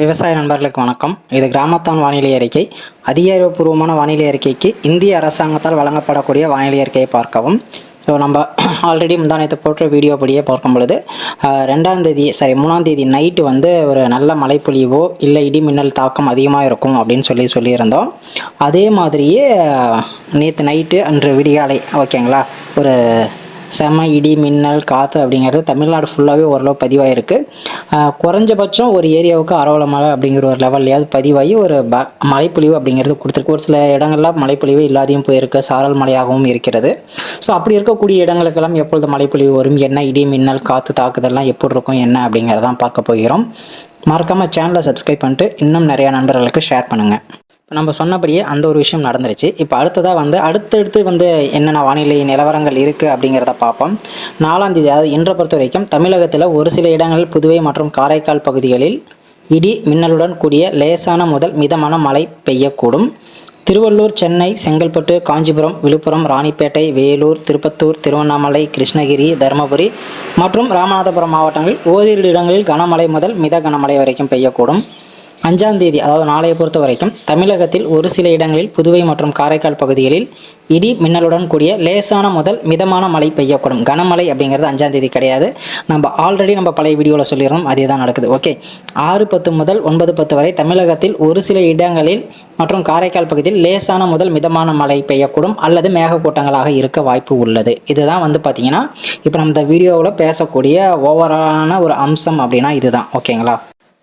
விவசாய நண்பர்களுக்கு வணக்கம். இது கிராமத்தான் வானிலை அறிக்கை. அதிகாரப்பூர்வமான வானிலை அறிக்கைக்கு இந்திய அரசாங்கத்தால் வழங்கப்படக்கூடிய வானிலை அறிக்கையை பார்க்கவும். ஸோ நம்ம ஆல்ரெடி முந்தானத்தை போட்ட வீடியோ படியே பார்க்கும் பொழுது ரெண்டாம் தேதி சாரி மூணாம் தேதி நைட்டு வந்து ஒரு நல்ல மழைப்பொழிவோ இல்லை இடி மின்னல் தாக்கம் அதிகமாக இருக்கும் அப்படின்னு சொல்லி சொல்லியிருந்தோம். அதே மாதிரியே நேற்று நைட்டு அன்று விடிகாலை ஓகேங்களா ஒரு செம இடி மின்னல் காற்று அப்படிங்கிறது தமிழ்நாடு ஃபுல்லாகவே ஓரளவு பதிவாயிருக்கு. குறைஞ்சபட்சம் ஒரு ஏரியாவுக்கு அரவல மழை அப்படிங்கிற ஒரு லெவல்லையாவது பதிவாகி ஒரு ப மழைப்பொழிவு அப்படிங்கிறது கொடுத்துருக்கு. ஒரு சில இடங்கள்லாம் மழைப்பொழிவு இல்லாதையும் போயிருக்கு. சாரல் மழையாகவும் இருக்கிறது. ஸோ அப்படி இருக்கக்கூடிய இடங்களுக்கெல்லாம் எப்பொழுது மழைப்பொழிவு வரும்? என்ன இடி மின்னல் காற்று தாக்குதல்லாம் எப்படி இருக்கும்? என்ன அப்படிங்கிறதான் பார்க்க போகிறோம். மறக்காமல் சேனலை சப்ஸ்கிரைப் பண்ணிட்டு இன்னும் நிறையா நண்பர்களுக்கு ஷேர் பண்ணுங்கள் நம்ம சொன்னபடியே அந்த ஒரு விஷயம் நடந்துருச்சு. இப்போ அடுத்ததாக வந்து அடுத்தடுத்து வந்து என்னென்ன வானிலை நிலவரங்கள் இருக்குது அப்படிங்கிறத பார்ப்போம். நாலாம் தேதி அதாவது இன்றை பொறுத்த வரைக்கும் தமிழகத்தில் ஒரு சில இடங்களில் புதுவை மற்றும் காரைக்கால் பகுதிகளில் இடி மின்னலுடன் கூடிய லேசான முதல் மிதமான மழை பெய்யக்கூடும். திருவள்ளூர் சென்னை செங்கல்பட்டு காஞ்சிபுரம் விழுப்புரம் ராணிப்பேட்டை வேலூர் திருப்பத்தூர் திருவண்ணாமலை கிருஷ்ணகிரி தருமபுரி மற்றும் ராமநாதபுரம் மாவட்டங்களில் ஓரிரு இடங்களில் கனமழை முதல் மித கனமழை வரைக்கும் பெய்யக்கூடும். அஞ்சாம் தேதி அதாவது நாளைய பொறுத்த வரைக்கும் தமிழகத்தில் ஒரு சில இடங்களில் புதுவை மற்றும் காரைக்கால் பகுதிகளில் இடி மின்னலுடன் கூடிய லேசான முதல் மிதமான மழை பெய்யக்கூடும். கனமழை அப்படிங்கிறது அஞ்சாம் தேதி கிடையாது. நம்ம ஆல்ரெடி நம்ம பழைய வீடியோவில் சொல்லியிருந்தோம் அதே தான் நடக்குது. ஓகே ஆறு பத்து முதல் ஒன்பது பத்து வரை தமிழகத்தில் ஒரு சில இடங்களில் மற்றும் காரைக்கால் பகுதியில் லேசான முதல் மிதமான மழை பெய்யக்கூடும் அல்லது மேகக்கூட்டங்களாக இருக்க வாய்ப்பு உள்ளது. இதுதான் வந்து பார்த்தீங்கன்னா இப்போ நம்ம இந்த வீடியோவில் பேசக்கூடிய ஓவரான ஒரு அம்சம் அப்படின்னா இதுதான். ஓகேங்களா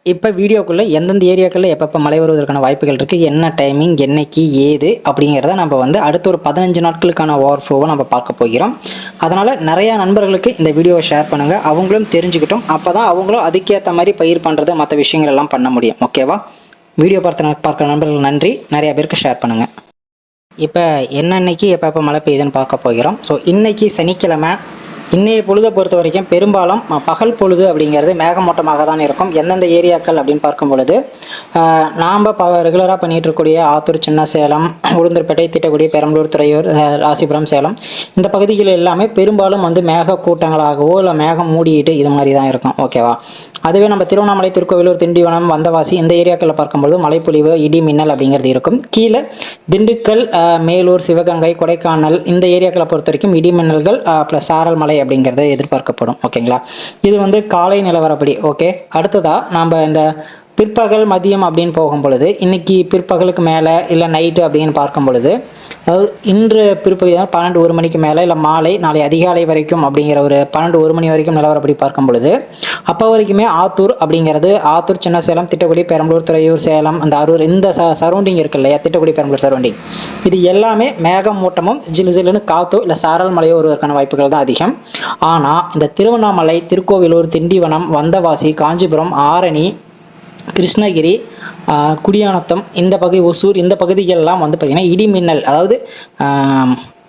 இப்போ வீடியோக்குள்ளே எந்தெந்த ஏரியாக்களில் எப்பப்போ மழை வருவதற்கான வாய்ப்புகள் இருக்குது என்ன டைமிங் என்னைக்கு ஏது அப்படிங்கிறத நம்ம வந்து அடுத்த ஒரு பதினஞ்சு நாட்களுக்கான ஓவர் ஃப்ளோவை நம்ம பார்க்க போகிறோம். அதனால் நிறையா நண்பர்களுக்கு இந்த வீடியோவை ஷேர் பண்ணுங்கள் அவங்களும் தெரிஞ்சுக்கிட்டோம் அப்போ தான் அவங்களும் அதுக்கேற்ற மாதிரி பயிர் பண்ணுறது மற்ற விஷயங்கள் எல்லாம் பண்ண முடியும். ஓகேவா வீடியோ பார்த்த பார்க்குற நண்பர்கள் நன்றி. நிறையா பேருக்கு ஷேர் பண்ணுங்கள் இப்போ என்னன்னைக்கு எப்போ எப்போ மழை பெய்யுதுன்னு பார்க்க போகிறோம். ஸோ இன்றைக்கி சனிக்கிழமை இன்றைய பொழுதை பொறுத்த வரைக்கும் பெரும்பாலும் பகல் பொழுது அப்படிங்கிறது மேகமூட்டமாக தான் இருக்கும். எந்தெந்த ஏரியாக்கள் அப்படின்னு பார்க்கும் பொழுது நாம் ப ரெகுலராக பண்ணிகிட்டு இருக்கக்கூடிய ஆத்தூர் சின்ன சேலம் உளுந்தூர்பேட்டை திட்டக்குடி பெரம்பலூர் துறையூர் ராசிபுரம் சேலம் இந்த பகுதிகள் எல்லாமே பெரும்பாலும் வந்து மேக கூட்டங்களாகவோ இல்லை மேகம் மூடிட்டு இது மாதிரி தான் இருக்கும். ஓகேவா அதுவே நம்ம திருவண்ணாமலை திருக்கோவிலூர் திண்டிவனம் வந்தவாசி இந்த ஏரியாக்களில் பார்க்கும்பொழுது மழைப்பொழிவு இடி மின்னல் அப்படிங்கிறது இருக்கும். கீழே திண்டுக்கல் மேலூர் சிவகங்கை கொடைக்கானல் இந்த ஏரியாக்களை பொறுத்த வரைக்கும் இடி மின்னல்கள் ப்ளஸ் சாரல் மலை அப்படிங்கிறது எதிர்பார்க்கப்படும் ஓகேங்களா இது வந்து காலை நிலவரப்படி ஓகே அடுத்ததாக நாம் இந்த பிற்பகல் மதியம் அப்படின்னு போகும் பொழுது இன்றைக்கி பிற்பகலுக்கு மேலே இல்லை நைட்டு அப்படின்னு பார்க்கும் பொழுது அதாவது இன்று பிற்பகுதி தான் பன்னெண்டு ஒரு மணிக்கு மேலே இல்லை மாலை நாளை அதிகாலை வரைக்கும் அப்படிங்கிற ஒரு பன்னெண்டு ஒரு மணி வரைக்கும் நிலவரப்படி பார்க்கும் பொழுது அப்போ வரைக்குமே ஆத்தூர் அப்படிங்கிறது ஆத்தூர் சின்ன சேலம் திட்டக்குடி பெரம்பலூர் துறையூர் சேலம் அந்த அரூர் இந்த ச சரௌண்டிங் இருக்கு இல்லையா? திட்டக்குடி பெரம்பலூர் சரௌண்டிங் இது எல்லாமே மேகம் மூட்டமும் ஜிலு ஜிலுன்னு காத்தோ இல்லை சாரல் மலையோ வருவதற்கான வாய்ப்புகள் தான் அதிகம். ஆனால் இந்த திருவண்ணாமலை திருக்கோவிலூர் திண்டிவனம் வந்தவாசி காஞ்சிபுரம் ஆரணி கிருஷ்ணகிரி குடியானத்தம் இந்த பகுதி ஒசூர் இந்த பகுதிகளெல்லாம் வந்து பார்த்திங்கன்னா இடி மின்னல் அதாவது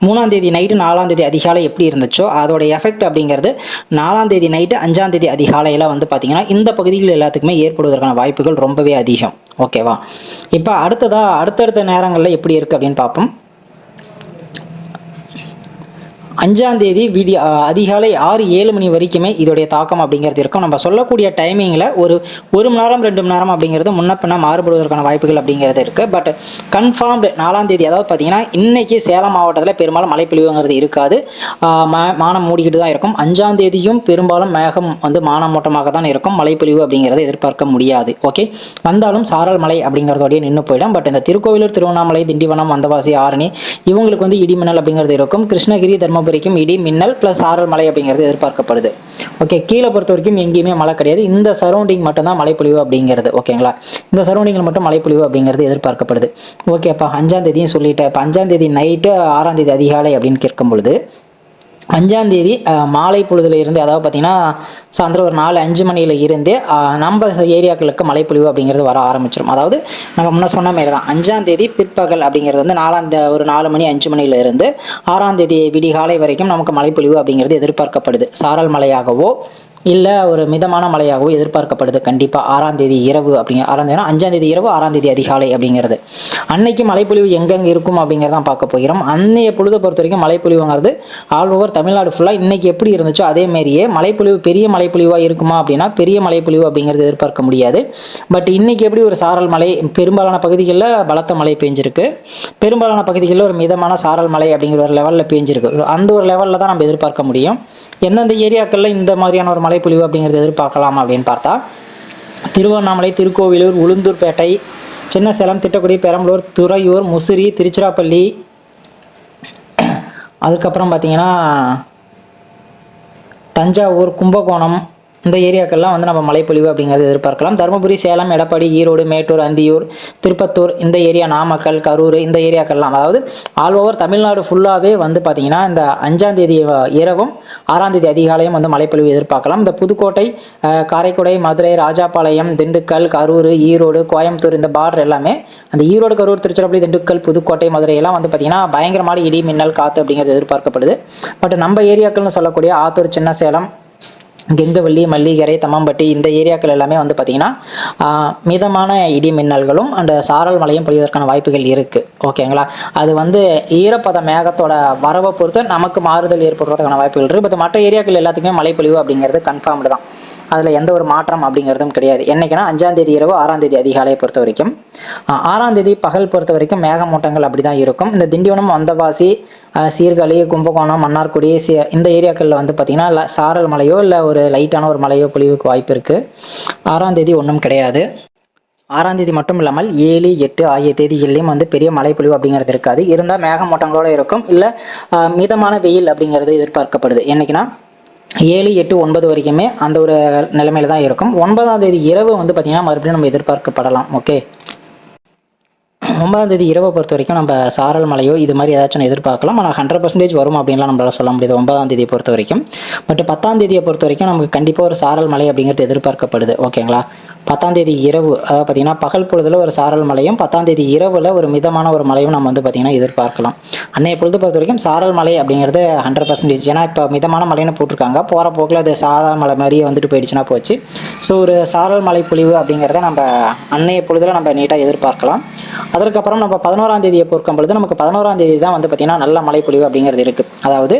மூணாந்தேதி மூணாம் தேதி நைட்டு நாலாம் தேதி அதிகாலை எப்படி இருந்துச்சோ அதோட எஃபெக்ட் அப்படிங்கிறது நாலாம் தேதி நைட்டு அஞ்சாம் தேதி அதிகாலையில் வந்து பார்த்திங்கன்னா இந்த பகுதிகள் எல்லாத்துக்குமே ஏற்படுவதற்கான வாய்ப்புகள் ரொம்பவே அதிகம். ஓகேவா இப்போ அடுத்ததாக அடுத்தடுத்த நேரங்களில் எப்படி இருக்குது அப்படின்னு பார்ப்போம். அஞ்சாம் தேதி விடிய அதிகாலை ஆறு ஏழு மணி வரைக்குமே இதோடைய தாக்கம் அப்படிங்கிறது இருக்கும். நம்ம சொல்லக்கூடிய டைமிங்கில் ஒரு ஒரு மணி நேரம் ரெண்டு மணி நேரம் அப்படிங்கிறது முன்னப்பின்ன மாறுபடுவதற்கான வாய்ப்புகள் அப்படிங்கிறது இருக்குது பட் கன்ஃபார்ம்டு நாலாம் தேதி அதாவது பார்த்தீங்கன்னா இன்றைக்கி சேலம் மாவட்டத்தில் பெரும்பாலும் மழைப்பொழிவுங்கிறது இருக்காது. மா- மானம் மூடிக்கிட்டு தான் இருக்கும். அஞ்சாம் தேதியும் பெரும்பாலும் மேகம் வந்து மானமூட்டமாக தான் இருக்கும். மழைப்பொழிவு அப்படிங்கிறத எதிர்பார்க்க முடியாது. ஓகே வந்தாலும் சாரல் மலை அப்படிங்கிறதோடய நின்று போயிடும். பட் இந்த திருக்கோவிலூர் திருவண்ணாமலை திண்டிவனம் வந்தவாசி ஆரணி இவங்களுக்கு வந்து இடிமின்னல் அப்படிங்கிறது இருக்கும். கிருஷ்ணகிரி குறிக்கும் இடி மின்னல் ப்ளஸ் ஆறல் மலை அப்படிங்கிறது எதிர்பார்க்கப்படுது. ஓகே கீழே பொறுத்த வரைக்கும் எங்கேயுமே மழை கிடையாது. இந்த சரௌண்டிங் மட்டும்தான் மழைப்பொழிவு அப்படிங்கிறது ஓகேங்களா இந்த சரௌண்டிங்கில் மட்டும் மழைப்பொழிவு அப்படிங்கிறது எதிர்பார்க்கப்படுது. ஓகேப்பா அஞ்சாம் தேதியும் சொல்லிட்டேன். இப்போ அஞ்சாம் தேதி நைட்டு ஆறாம் தேதி அதிகாலை அப்படின்னு கேட்கும் பொழுது அஞ்சாம் தேதி மாலை பொழுதுல இருந்து அதாவது பார்த்தீங்கன்னா சாயந்தரம் ஒரு நாலு அஞ்சு மணியில இருந்து நம்ம ஏரியாக்களுக்கு மழைப்பொழிவு அப்படிங்கிறது வர ஆரம்பிச்சிடும் அதாவது நம்ம முன்ன சொன்ன மாதிரி தான் அஞ்சாம் தேதி பிற்பகல் அப்படிங்கிறது வந்து நாலாம் ஒரு நாலு மணி அஞ்சு மணியில இருந்து ஆறாம் தேதி விடிகாலை வரைக்கும் நமக்கு மழைப்பொழிவு அப்படிங்கிறது எதிர்பார்க்கப்படுது. சாரல் மழையாகவோ இல்லை ஒரு மிதமான மழையாகவோ எதிர்பார்க்கப்படுது. கண்டிப்பாக ஆறாம் தேதி இரவு அப்படிங்க ஆறாம் தேதி அஞ்சாம் தேதி இரவு ஆறாம் தேதி அதிகாலை அப்படிங்கிறது. அன்னைக்கு மழைப்பொழிவு எங்கெங்கே இருக்கும் அப்படிங்கிறதான் பார்க்க போகிறோம். அன்னைய பொழுதை பொறுத்த வரைக்கும் மழைப்பொழிவுங்கிறது ஆல் ஓவர் தமிழ்நாடு ஃபுல்லாக இன்னைக்கு எப்படி இருந்துச்சோ அதே மாதிரியே மழைப்பொழிவு பெரிய மழைப்பொழிவாக இருக்குமா அப்படின்னா பெரிய மழைப்பொழிவு அப்படிங்கிறது எதிர்பார்க்க முடியாது. பட் இன்னைக்கு எப்படி ஒரு சாரல் மழை பெரும்பாலான பகுதிகளில் பலத்த மழை பெஞ்சிருக்கு. பெரும்பாலான பகுதிகளில் ஒரு மிதமான சாரல் மழை அப்படிங்கிற ஒரு லெவலில் பெஞ்சிருக்கு. அந்த ஒரு லெவலில் தான் நம்ம எதிர்பார்க்க முடியும். எந்தெந்த ஏரியாக்களில் இந்த மாதிரியான ஒரு மழைப்பொழிவு அப்படிங்கிறது எதிர்பார்க்கலாம் அப்படின்னு பார்த்தா திருவண்ணாமலை திருக்கோவிலூர் உளுந்தூர்பேட்டை சின்ன சேலம் திட்டக்குடி பெரம்பலூர் துறையூர் முசிறி திருச்சிராப்பள்ளி. அதுக்கப்புறம் பார்த்தீங்கன்னா தஞ்சாவூர் கும்பகோணம் இந்த ஏரியாக்கள்லாம் வந்து நம்ம மழைப்பொழிவு அப்படிங்கிறது எதிர்பார்க்கலாம். தருமபுரி சேலம் எடப்பாடி ஈரோடு மேட்டூர் அந்தியூர் திருப்பத்தூர் இந்த ஏரியா நாமக்கல் கரூர் இந்த ஏரியாக்கள்லாம். அதாவது ஆல் ஓவர் தமிழ்நாடு ஃபுல்லாகவே வந்து பார்த்திங்கன்னா இந்த அஞ்சாம் தேதி இரவும் ஆறாம் தேதி அதிகாலையும் வந்து மழைப்பொழிவு எதிர்பார்க்கலாம். இந்த புதுக்கோட்டை காரைக்குடை மதுரை ராஜாபாளையம் திண்டுக்கல் கரூர் ஈரோடு கோயம்புத்தூர் இந்த பார்டர் எல்லாமே அந்த ஈரோடு கரூர் திருச்சிராப்பள்ளி திண்டுக்கல் புதுக்கோட்டை மதுரை எல்லாம் வந்து பார்த்திங்கன்னா பயங்கரமான இடி மின்னல் காற்று அப்படிங்கிறது எதிர்பார்க்கப்படுது. பட் நம்ம ஏரியாக்கள்னு சொல்லக்கூடிய ஆத்தூர் சின்ன சேலம் கெங்கவள்ளி மல்லிகரை தம்மம்பட்டி இந்த ஏரியாக்கள் எல்லாமே வந்து பார்த்திங்கன்னா மிதமான இடி மின்னல்களும் அந்த சாரல் மழையும் பொழிவதற்கான வாய்ப்புகள் இருக்குது ஓகேங்களா? அது வந்து ஈரப்பத மேகத்தோட வரவை பொறுத்து நமக்கு மாறுதல் ஏற்படுறதுக்கான வாய்ப்புகள் இருக்குது பட் மற்ற ஏரியாக்கள் எல்லாத்துக்குமே மழை பொழிவு அப்படிங்கிறது கன்ஃபார்ம்டு தான். அதில் எந்த ஒரு மாற்றம் அப்படிங்கிறதும் கிடையாது. என்னைக்குன்னா அஞ்சாம் தேதி இரவு ஆறாம் தேதி அதிகாலையை பொறுத்த வரைக்கும். ஆறாம் தேதி பகல் பொறுத்த வரைக்கும் மேகமூட்டங்கள் அப்படி தான் இருக்கும். இந்த திண்டிவனம் வந்தவாசி சீர்காழி கும்பகோணம் மன்னார்குடி சி இந்த ஏரியாக்களில் வந்து பார்த்திங்கன்னா சாரல் மலையோ இல்லை ஒரு லைட்டான ஒரு மலையோ பொழிவுக்கு வாய்ப்பு இருக்குது ஆறாம் தேதி ஒன்றும் கிடையாது. ஆறாம் தேதி மட்டும் இல்லாமல் ஏழு எட்டு ஆகிய தேதிகள்லையும் வந்து பெரிய மழைப்பொழிவு அப்படிங்கிறது இருக்காது. இருந்தால் மேகமூட்டங்களோடு இருக்கும். இல்லை மிதமான வெயில் அப்படிங்கிறது எதிர்பார்க்கப்படுது. என்னைக்குன்னா ஏழு எட்டு ஒன்பது வரைக்குமே அந்த ஒரு நிலைமையில தான் இருக்கும். ஒன்பதாம் தேதி இரவு வந்து பார்த்திங்கன்னா மறுபடியும் நம்ம எதிர்பார்க்கப்படலாம். ஓகே ஒன்பதாம் தேதி இரவை பொறுத்த வரைக்கும் நம்ம சாரல் மலையோ இது மாதிரி ஏதாச்சும் எதிர்பார்க்கலாம். ஆனால் ஹண்ட்ரட் பர்சன்டேஜ் வரும் அப்படின்லாம் நம்மளால சொல்ல முடியாது ஒன்பதாம் தேதியை பொறுத்த வரைக்கும். பட் பத்தாம் தேதியை பொறுத்த வரைக்கும் நமக்கு கண்டிப்பாக ஒரு சாரல் மலை அப்படிங்கிறது எதிர்பார்க்கப்படுது. ஓகேங்களா பத்தாம் தேதி இரவு அதாவது பார்த்தீங்கன்னா பகல் பொழுதில் ஒரு சாரல் மலையும் பத்தாம் தேதி இரவில் ஒரு மிதமான ஒரு மலையும் நம்ம வந்து பார்த்திங்கன்னா எதிர்பார்க்கலாம். அன்னைய பொழுது பொறுத்த வரைக்கும் சாரல் மலை அப்படிங்கிறது ஹண்ட்ரட் பர்சன்டேஜ் ஏன்னா இப்போ மிதமான மலைன்னு போட்டிருக்காங்க. போகிற போக்கில் அது சாதா மலை மாதிரியே வந்துட்டு போயிடுச்சுன்னா போச்சு. ஸோ ஒரு சாரல் மலை பொழிவு அப்படிங்கிறத நம்ம அன்னைய பொழுதில் நம்ம நீட்டாக எதிர்பார்க்கலாம். அதற்கப்புறம் நம்ம பதினோராம் தேதியை பொறுக்கும் பொழுது நமக்கு பதினோராம் தேதி தான் வந்து பார்த்திங்கன்னா நல்ல மழைப்பொழிவு அப்படிங்கிறது இருக்குது அதாவது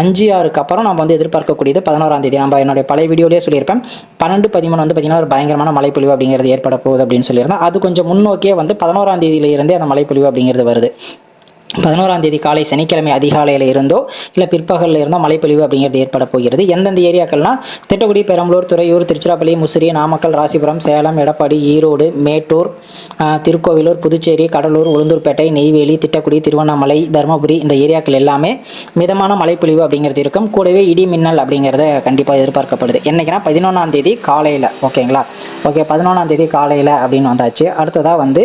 அஞ்சு ஆறுக்கு அப்புறம் நம்ம வந்து எதிர்பார்க்கக்கூடியது பதினோராம் தேதி. நம்ம என்னுடைய பழைய வீடியோலேயே சொல்லியிருப்பேன். பன்னெண்டு பதிமூணு வந்து பார்த்திங்கன்னா ஒரு பயங்கரமான மழைப்பொழிவு அப்படிங்கிறது ஏற்பட போகுது அப்படின்னு சொல்லியிருந்தேன் அது கொஞ்சம் முன்னோக்கியே வந்து பதினோராம் தேதியில இருந்தே அந்த மழைப்பொழிவு அப்படிங்கிறது வருது. பதினோராம் தேதி காலை சனிக்கிழமை அதிகாலையில் இருந்தோ இல்லை பிற்பகலில் இருந்தோ மழைப்பொழிவு அப்படிங்கிறது ஏற்பட போகிறது. எந்தெந்த ஏரியாக்கள்னா திட்டக்குடி பெரம்பலூர் துறையூர் திருச்சிராப்பள்ளி முசிறி நாமக்கல் ராசிபுரம் சேலம் எடப்பாடி ஈரோடு மேட்டூர் திருக்கோவிலூர் புதுச்சேரி கடலூர் உளுந்தூர்பேட்டை நெய்வேலி திட்டக்குடி திருவண்ணாமலை தருமபுரி இந்த ஏரியாக்கள் எல்லாமே மிதமான மழைப்பொழிவு அப்படிங்கிறது இருக்கும். கூடவே இடி மின்னல் அப்படிங்கிறத கண்டிப்பாக எதிர்பார்க்கப்படுது. என்னைக்குன்னா பதினொன்றாம் தேதி காலையில் ஓகேங்களா? ஓகே பதினொன்றாம் தேதி காலையில் அப்படின்னு வந்தாச்சு. அடுத்ததாக வந்து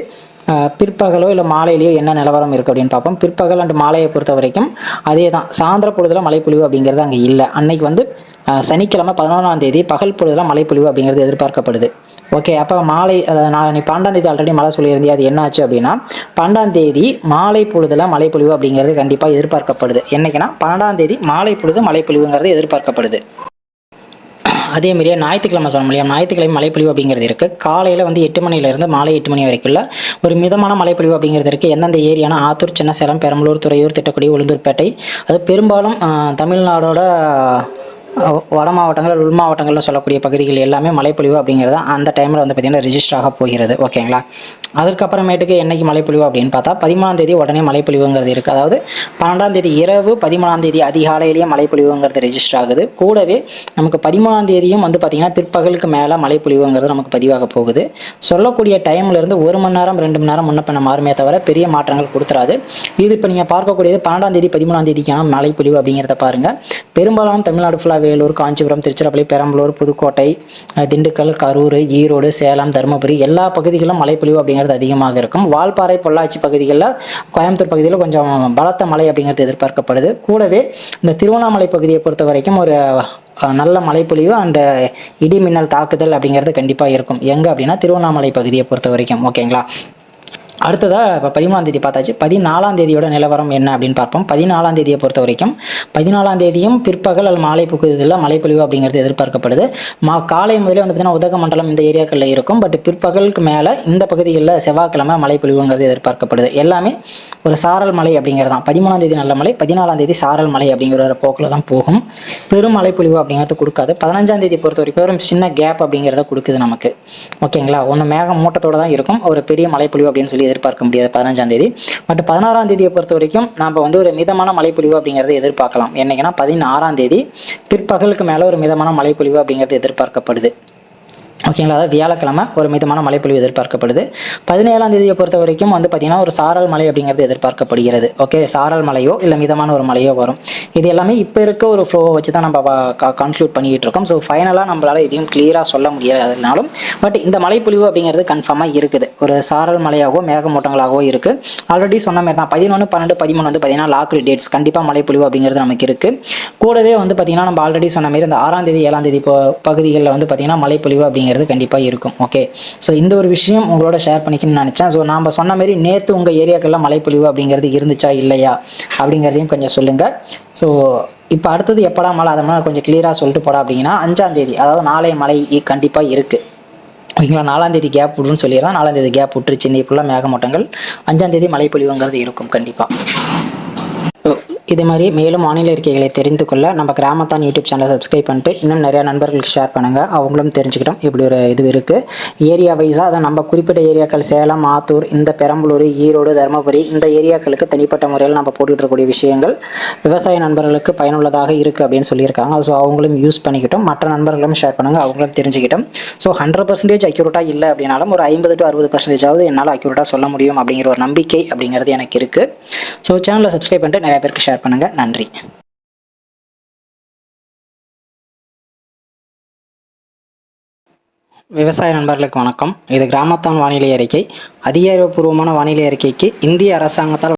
பிற்பகலோ இல்லை மாலையிலையோ என்ன நிலவரம் இருக்குது அப்படின்னு பார்ப்போம். பிற்பகல் அண்ட் மாலையை பொறுத்த வரைக்கும் அதே தான் சாயந்தர பொழுதில் மழைப்பொழிவு அப்படிங்கிறது அங்கே இல்லை. அன்னைக்கு வந்து சனிக்கிழமை பதினொன்றாம் தேதி பகல் பொழுதில் மழைப்பொழிவு அப்படிங்கிறது எதிர்பார்க்கப்படுது. ஓகே அப்போ மாலை நான் நீ பன்னெண்டாம் தேதி ஆல்ரெடி மழை சொல்லியிருந்தேன். அது என்ன ஆச்சு அப்படின்னா பன்னெண்டாம் தேதி மாலை பொழுதுல மழைப்பொழிவு அப்படிங்கிறது கண்டிப்பாக எதிர்பார்க்கப்படுது. என்னைக்குன்னா பன்னெண்டாம் தேதி மாலை பொழுது மழைப்பொழிவுங்கிறது எதிர்பார்க்கப்படுது. அதே மாதிரியே ஞாயிற்றுக்கிழமை சொன்ன முடியும் ஞாயிற்றுக்கிழமை மழைப்பொழிவு அப்படிங்கிறது இருக்குது காலையில் வந்து எட்டு மணிலேருந்து மாலை எட்டு மணி வரைக்குள்ள ஒரு மிதமான மழைப்பொழிவு அப்படிங்கிறது இருக்குது எந்தெந்த ஏரியானா? ஆத்தூர் சின்ன சேலம் பெரம்பலூர் துறையூர் திட்டக்குடி உளுந்தூர்பேட்டை. அது பெரும்பாலும் தமிழ்நாடோட வட மாவட்டங்கள் உள் மாவட்டங்களில் சொல்லக்கூடிய பகுதிகள் எல்லாமே மழைப்பொழிவு அப்படிங்கிறது அந்த டைமில் வந்து பார்த்திங்கன்னா ரிஜிஸ்டர் ஆக போகிறது. ஓகேங்களா அதுக்கப்புறமேட்டுக்கு என்னைக்கு மழைப்பொழிவு அப்படின்னு பார்த்தா பதிமூணாம் தேதி உடனே மழைப்பொழிவுங்கிறது இருக்குது அதாவது பன்னெண்டாம் தேதி இரவு பதிமூணாம் தேதி அதிகாலையிலேயே மழைப்பொழிவுங்கிறது ரெஜிஸ்டர் ஆகுது. கூடவே நமக்கு பதிமூணாம் தேதியும் வந்து பார்த்திங்கன்னா பிற்பகலுக்கு மேலே மழைப்பொழிவுங்கிறது நமக்கு பதிவாக போகுது. சொல்லக்கூடிய டைம்லேருந்து ஒரு மணி நேரம் ரெண்டு மணி நேரம் முன்ன பண்ண மாறுமே தவிர பெரிய மாற்றங்கள் கொடுத்துறாது. இது இப்போ நீங்கள் பார்க்கக்கூடியது பன்னெண்டாம் தேதி பதிமூணாம் தேதிக்கான மழைப்பொழிவு அப்படிங்கிறத பாருங்கள் பெரும்பாலும் தமிழ்நாடு ஃபுல்லாக வேலூர் காஞ்சிபுரம் திருச்சிராப்பள்ளி பெரம்பலூர் புதுக்கோட்டை திண்டுக்கல் கரூர் ஈரோடு சேலம் தருமபுரி எல்லா பகுதிகளிலும் மழைப்பொழிவு அப்படிங்கிறது அதிகமாக இருக்கும். வால்பாறை பொள்ளாச்சி பகுதிகளில் கோயம்புத்தூர் பகுதியில் கொஞ்சம் பலத்த மழை அப்படிங்கிறது எதிர்பார்க்கப்படுது. கூடவே இந்த திருவண்ணாமலை பகுதியை பொறுத்த வரைக்கும் ஒரு நல்ல மழைப்பொழிவு அண்ட் இடி மின்னல் தாக்குதல் அப்படிங்கிறது கண்டிப்பாக இருக்கும். எங்கே அப்படின்னா திருவண்ணாமலை பகுதியை பொறுத்த வரைக்கும். ஓகேங்களா? அடுத்ததாக இப்போ பதிமூணாம் தேதி பார்த்தாச்சு. பதினாலாம் தேதியோட நிலவரம் என்ன அப்படின்னு பார்ப்போம். பதினாலாம் தேதியை பொறுத்த வரைக்கும் பதினாலாம் தேதியும் பிற்பகல் அல்ல மாலை பகுதியில் மழைப்பொழிவு அப்படிங்கிறது எதிர்பார்க்கப்படுது. மா காலை முதலே வந்து பார்த்தீங்கன்னா உதகமண்டலம் இந்த ஏரியாக்களில் இருக்கும். பட் பிற்பகலுக்கு மேலே இந்த பகுதிகளில் செவ்வாய்க்கிழமை மழைப்பொழிவுங்கிறது எதிர்பார்க்கப்படுது. எல்லாமே ஒரு சாரல் மலை அப்படிங்கிறது தான் பதிமூணாம் தேதி நல்ல மழை பதினாலாம் தேதி சாரல் மலை அப்படிங்கிற ஒரு போக்கில் தான் போகும். பெரும் மழைப்பொழிவு அப்படிங்கிறது கொடுக்காது. பதினஞ்சாம் தேதி பொறுத்த வரைக்கும் ஒரு சின்ன கேப் அப்படிங்கிறத கொடுக்குது நமக்கு. ஓகேங்களா? ஒன்று மேகம் மூட்டத்தோடு தான் இருக்கும். ஒரு பெரிய மழைப்பொழிவு அப்படின்னு சொல்லி எதிர்பார்க்க முடியாது பதினஞ்சாம் தேதி. பட் பதினாறாம் தேதியை பொறுத்த வரைக்கும் நம்ம வந்து ஒரு மிதமான மழைப்பொழிவு அப்படிங்கிறத எதிர்பார்க்கலாம். என்னைக்குன்னா பதினாறாம் தேதி பிற்பகலுக்கு மேலே ஒரு மிதமான மழைப்பொழிவு அப்படிங்கிறது எதிர்பார்க்கப்படுது. ஓகேங்களா? அதாவது வியாழக்கிழமை ஒரு மிதமான மழைப்பொழிவு எதிர்பார்க்கப்படுது. பதினேழாம் தேதியை பொறுத்த வரைக்கும் வந்து பார்த்திங்கன்னா ஒரு சாரல் மலை அப்படிங்கிறது எதிர்பார்க்கப்படுகிறது. ஓகே? சாரல் மலையோ இல்லை மிதமான ஒரு மலையோ வரும். இது எல்லாமே இப்போ இருக்க ஒரு ஃப்ளோவை வச்சு தான் நம்ம கன்க்ளூட் பண்ணிக்கிட்டு இருக்கோம். ஸோ ஃபைனலாக நம்மளால் எதையும் கிளியராக சொல்ல முடியாதுனாலும் பட் இந்த மழைப்பொழிவு அப்படிங்கிறது கன்ஃபார்மாக இருக்குது. ஒரு சாரல் மலையாகவோ மேகமூட்டங்களாகவோ இருக்குது ஆல்ரெடி சொன்ன மாதிரி தான் பதினொன்று பன்னெண்டு பதிமூணு வந்து பார்த்தீங்கன்னா லாக்டு டேட்ஸ் கண்டிப்பாக மழைப்பொழிவு அப்படிங்கிறது நமக்கு இருக்குது கூடவே வந்து பார்த்திங்கன்னா நம்ம ஆல்ரெடி சொன்ன மாதிரி இந்த ஆறாம் தேதி ஏழாம் தேதி பகுதிகளில் வந்து பார்த்திங்கன்னா மழைப்பொழிவு அப்படிங்கிறது கண்டிப்பாக இருக்கும். ஓகே ஸோ இந்த ஒரு விஷயம் உங்களோட ஷேர் பண்ணிக்கணும்னு நினச்சேன். ஸோ நாம் சொன்ன மாதிரி நேற்று உங்கள் ஏரியாக்கெல்லாம் மழைப்பொழிவு அப்படிங்கிறது இருந்துச்சா இல்லையா? அப்படிங்கிறதையும் கொஞ்சம் சொல்லுங்கள் ஸோ இப்போ அடுத்தது எப்படா மழை? அதை மாதிரி கொஞ்சம் கிளியராக சொல்லிட்டு போடா அப்படிங்கன்னா அஞ்சாம் தேதி அதாவது நாளைய மழை கண்டிப்பாக இருக்குது ஓகேங்களா நாலாம் தேதி கேப் விடுன்னு சொல்லிடுறேன். நாலாம் தேதி கேப் விட்டுருச்சு. இன்னைக்கு ஃபுல்லாக மேகமூட்டங்கள். அஞ்சாம் தேதி மழை பொழிவுங்கிறது இருக்கும் கண்டிப்பாக இது மாதிரி மேலும் மாநில அறிக்கைகளை தெரிந்து கொள்ள நம்ம கிராமத்தான் யூடியூப் சேனலை சப்ஸ்கிரைப் பண்ணிட்டு இன்னும் நிறையா நண்பர்களுக்கு ஷேர் பண்ணுங்கள் அவங்களும் தெரிஞ்சுக்கிட்டோம் இப்படி ஒரு இது இருக்குது ஏரியா வைஸாக அதை நம்ம குறிப்பிட்ட ஏரியாக்கள் சேலம் ஆத்தூர் இந்த பெரம்பலூர் ஈரோடு தருமபுரி இந்த ஏரியாக்களுக்கு தனிப்பட்ட முறையில் நம்ம போட்டுட்டு இருக்கக்கூடிய விஷயங்கள் விவசாய நண்பர்களுக்கு பயனுள்ளதாக இருக்குது அப்படின்னு சொல்லியிருக்காங்க. ஸோ அவங்களும் யூஸ் பண்ணிக்கிட்டோம். மற்ற நண்பர்களும் ஷேர் பண்ணுங்கள் அவங்களும் தெரிஞ்சுக்கிட்டோம். ஸோ ஹண்ட்ரட் பர்சன்டேஜ் அக்யூரேட்டாக இல்லை அப்படின்னாலும் ஒரு ஐம்பது டு அறுபது பர்சன்டேஜாவது என்னால் அக்யூரேட்டாக சொல்ல முடியும் அப்படிங்கிற ஒரு நம்பிக்கை அப்படிங்கிறது எனக்கு இருக்குது ஸோ சேனலை சப்ஸ்கிரைப் பண்ணிட்டு நிறைய பேருக்கு ஷேர் ஷேர் பண்ணுங்கள் நன்றி. விவசாய நண்பர்களுக்கு வணக்கம். இது கிராமத்தான் வானிலை அறிக்கை. அதிகாரப்பூர்வமான வானிலை அறிக்கைக்கு இந்திய அரசாங்கத்தால்